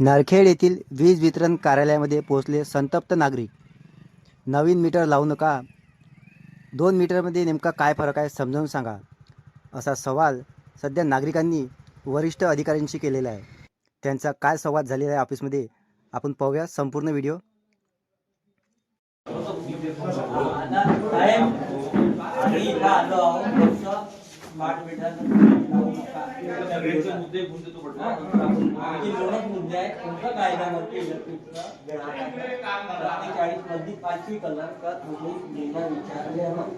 नरखेड येथील वीज वितरण कार्यालयामध्ये पोहोचले संतप्त नागरिक नवीन मीटर लावू नका दोन मीटरमध्ये नेमका काय फरक आहे समजावून सांगा असा सवाल सध्या नागरिकांनी वरिष्ठ अधिकाऱ्यांशी केलेला आहे त्यांचा काय संवाद झालेला आहे ऑफिसमध्ये आपण पाहूया संपूर्ण व्हिडिओ स्मार्ट मुद्दे इलेक्ट्रिकचा सत्तेचाळीसमध्ये पाचवी तुम्ही विचारल्यानं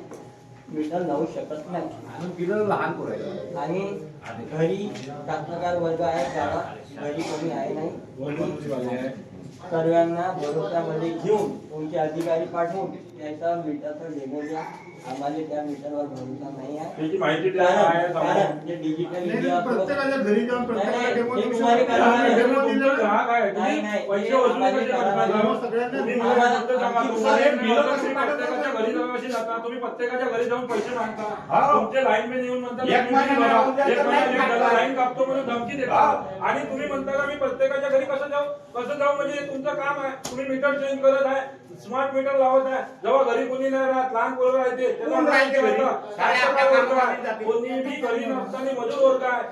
मीटर लावू शकत नाही. लहान आणि घरी कास्तकार वर्ग आहे त्याला घरी कोणी आहे नाही. सर्वांना भरोशामध्ये घेऊन तुमचे अधिकारी पाठवून त्याचा मीटरचा डेमो द्या आम्हाला त्या मीटरवर भरोसा नाही आहे त्याची माहिती द्या काय आहे कारण सांगा. कारण जे डिजिटल इंडिया प्रत्येकाच्या घरी जाऊन प्रत्येकाला नाही, डेमो नाही, देऊ हे तुम्हाला शकतो. करावं लागेल. डेमो दिलं तुमचं ना. ग्राहक आहे. नाही, तुम्ही नाही. पैसे हे वसूल कसे करता? सगळ्यांना बिलं प्रत्येकाच्या घरी जाऊन जाता तुम्ही प्रत्येकाच्या घरी जाऊन पैसे मागता हा. तुमचे लाईन मॅन येऊन एक महिना टाकला. लाईन कापतो म्हणून धमकी देता हा. आणि तुम्ही म्हणता का मी प्रत्येकाच्या घरी कसं जाऊ कसं जाऊ म्हणजे हे तुमचं काम आहे तुम्ही मीटर चेंज करत आहे स्मार्ट मीटर लावत आहे. जेव्हा घरी कोणी नाही राहत लहान पोरं राहते कोण राहते घरी? जाते. कोणी बी घरी नसताना मजूर वर्ग आहे.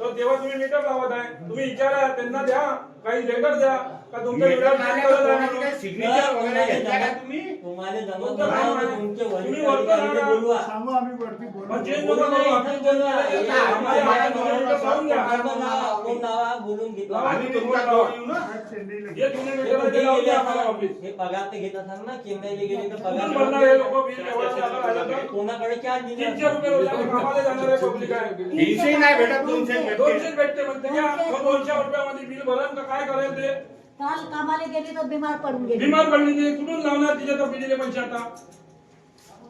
तर तेव्हा तुम्ही मीटर लावत आहे. तुम्ही विचारा त्यांना द्या काही लेटर द्या. का तुमचं मीटर मीटर चेंज लावण्याचं करत आहे कोणाची म्हणून. काही सिग्नेचर वगैरे घेतल्या का तुम्ही तुम्हाला जमत तुमचं काम नाही आहे. तुमचे तुम्ही वरिष्ठ वरती अधिकारी राहा. बोलवा सांगू आम्ही वरती बोलू. पण चेंज बोलू नका नाही, करू. इथं बोलवा. आम्ही- इथं आम्ही- आम्हाला आम्ही- बोलवा. मीटर लावून द्या. आपण लावा, आपण लावा, बोलून घेतो लावा. आम्ही तुमच्या जवळ येऊ ना चेन्नईला. जे जुने हे मीटर आहे ते कुठे लावून गेले द्या आम्हाला असाल? ऑफिस हे पगार ते घेत असाल ना चेन्नईला गेले तर कुठून पगार भरणार हे लोक बिल व्यवस्थित आता राहिलं तर? कोणाकडे चार्ज दिले तीनशे रुपये रोजाने कामाला जाणारे पब्लिक आहे तीनशे नाही भेटत दोनशे भेटते. दोनशे भेटते म्हणते घ्या मग दोनशे रुपयामध्ये बिल भरण का काय करेल ते काल कामाला गेली तर बिमार पडून गेली. बिमार पडली ते कुठून लावणार तिच्या तब्येतीले पैसे आता?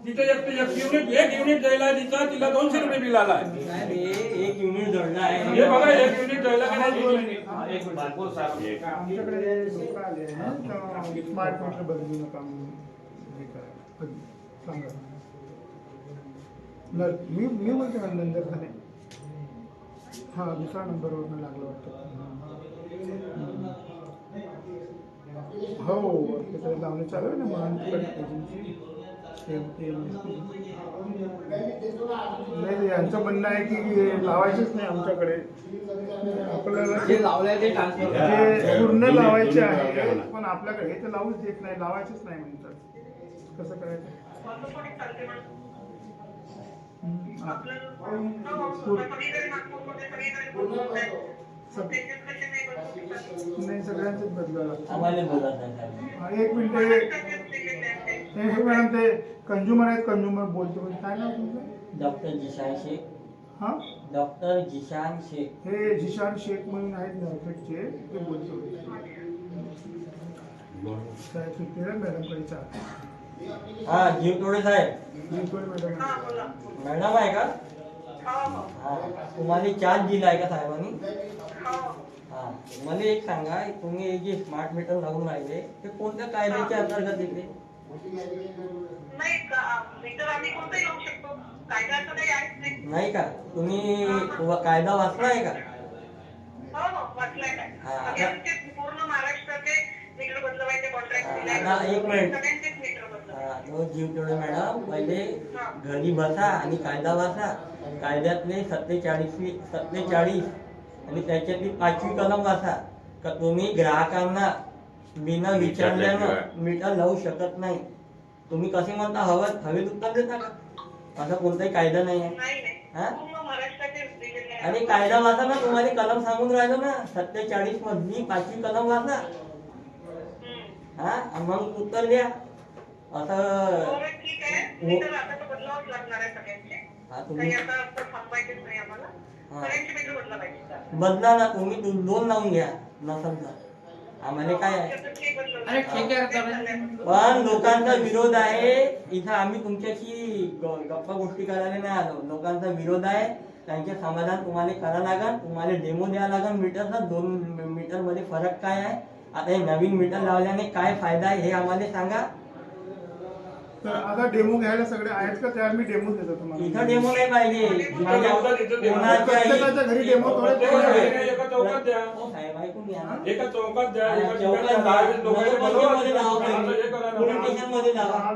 तिथे एक एक युनिट एक युनिट द्यायला तिचा तिला दोनशे रुपये बिल आला आहे. साहेब, हे एक युनिट जोडला हे आहे बघा एक युनिट द्यायला का नाही? आमच्याकडे लोक आले स्मार्ट मीटर बदलू नका म्हणून हे करा. पण सांगा. न- मी मी बोलते ना खाने हा दुसरा नंबरवरनं लागलं वाटतं हो. तिकडे लावणे चालू आहे ना नाही यांचं म्हणणं आहे की लावायचीच नाही आमच्याकडे आपल्याला जे लावलंय ते ट्रान्सफर पूर्ण लावायचे आहे पण आपल्याकडे हे तर लावूच देत नाही लावायचेच नाही म्हणतात कसं करायचं हम्म, आ- पूर- नाही सगळ्यांचेच बदलावं लागतं. आम्हाला बोलत नाही साहेब. हा, एक मिनिट हे हे मॅडम ते कंझ्युमर आहेत कंझ्युमर बोलतो काय नाव तुमचं? डॉक्टर जिशान शेख. हा? डॉक्टर जिशान शेख. हे झिशान शेख म्हणून आहेत नागपूरचे ते बोलतो साहेब सुट्टी ना मॅडमकडे चार हा जीव तोडे साहेब. बिलकुल मॅडम. मॅडम आहे का? हा तुम्हाला चार्ज दिलाय का साहेबांनी? हा. मला एक सांगा तुम्ही हे जे स्मार्ट मीटर लावून राहिले ते कोणत्या कायद्याच्या अंतर्गत येते नाही का- मीटर आम्ही कोणताही लावू शकतो? कायदा असं काही आहेच नाही? नाही का? तुम्ही व- कायदा वाचला आहे का? हो हो वाचलाय काय हा, आता- आमचे पूर्ण महाराष्ट्राचे मीटर बदलवायचे कॉन्ट्रॅक्ट हा, दिले आता एक मिनिट. सगळ्यांचेच मीटर बदलवायचे. हा, तो जीव तोडे मॅडम. पहिले घरी बसा आणि कायदा वाचा. कायद्यातले सत्तेचाळीसवी सत्तेचाळीस आणि त्याच्यातली पाचवी कलम वाचा का तुम्ही ग्राहकांना बिना विचारल्यानं मीटर लावू शकत नाही. तुम्ही कसे म्हणता हवं हवेत उत्तर देता का? असा कोणताही कायदा नाही आहे हा? आणि कायदा वाचा ना तुम्हाला कलम सांगून राहिलो ना सत्तेचाळीस मधली पाचवी कलम वाचा. हा? मग उत्तर द्या. असं काही आता थांबायचेच नाही आम्हाला. हा. सगळ्यांचे बदला पाहिजे बदला ना तुम्ही दो- दोन लावून घ्या. नसल तर आम्हाला काय आहे? आमच्याकडे ते बदलवलं. अरे ठीक आहे, तेच आता- झालंय. पण लोकांचा विरोध आहे. इथं आम्ही तुमच्याशी ग- गप्पा गोष्टी करायला नाही आलो. लोकांचा विरोध आहे. त्यांचे समाधान तुम्हाला करा लागल. तुम्हाला डेमो द्यावा लागल. मीटरचा दोन मीटरमध्ये फरक काय आहे? आता हे नवीन मीटर लावल्याने काय फायदा आहे हे आम्हाला सांगा. तर आता डेमो घ्यायला सगळे आहेत का त्या मी डेमो देतो तुम्हाला इथं डेमो नाही पाहिजे प्रत्येकाच्या घरी डेमो थोडे एका चौकात द्या साहेब, ऐकून घ्या ना. एका चौकात द्या एका चौकात दहा वीस हे.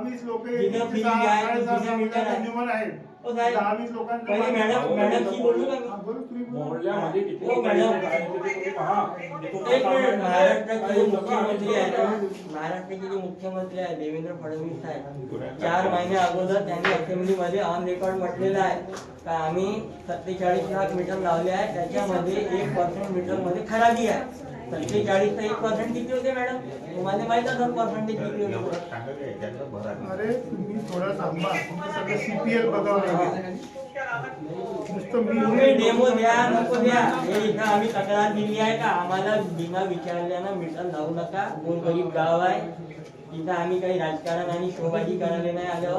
पोलीस लोक जिथं fee आहे, जिथं मीटर आहे. कंझ्युमर आहेत साहेब. दहा वीस लोकांचं पहिले मॅडम मॅडमशी बोलू का मी? बोलू तुम्ही बोला. मोहल्ल्यामध्ये किती हो, लोक. आहेत, आहे. महाराष्ट्राचे जे मुख्यमंत्री आहेत देवेंद्र फडणवीस साहेब. चार महिने अगोदर त्यांनी असेंब्लीमध्ये ऑन रेकॉर्ड म्हटलेलं आहे. का आम्ही सत्तेचाळीस लाख मीटर लावले आहे. त्याच्यामध्ये एक पर्सेंट मीटरमध्ये खराबी आहे. एक पर्सेंट किती होते मॅडम तुम्हाला माहीत पर्सेंटेज किती होते? अरे तुम्ही थोडं थांबा. तुमचं सगळं सीपीएल बघावं लागेल. नुसतं मी तुम्ही डेमो द्या नको द्या. हे इथं आम्ही तक्रार दिली आहे का? आम्हाला बिना विचारल्यानं मीटर लावू नका. कोण गरीब गाव आहे. तिथं आम्ही काही राजकारण आणि शोबाजी करायला नाही आलो.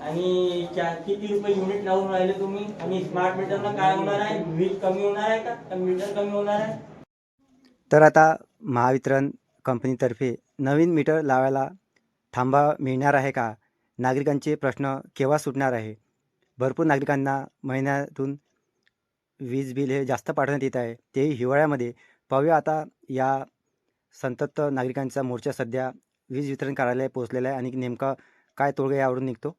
आणि किती रुपये युनिट लावून राहिले तुम्ही? आणि स्मार्ट मीटरनं काय होणार आहे? वीज कमी होणार आहे का? का मीटर कमी होणार आहे. तर आता महावितरण कंपनीतर्फे नवीन मीटर लावायला थांबा मिळणार आहे का? नागरिकांचे प्रश्न केव्हा सुटणार आहे? भरपूर नागरिकांना महिन्यातून वीज बिल हे जास्त पाठवण्यात येत आहे. तेही हिवाळ्यामध्ये पाहूया. आता या संतप्त नागरिकांचा मोर्चा सध्या वीज वितरण कार्यालय पोहोचलेला आहे. आणि नेमका काय तोडगा यावरून निघतो?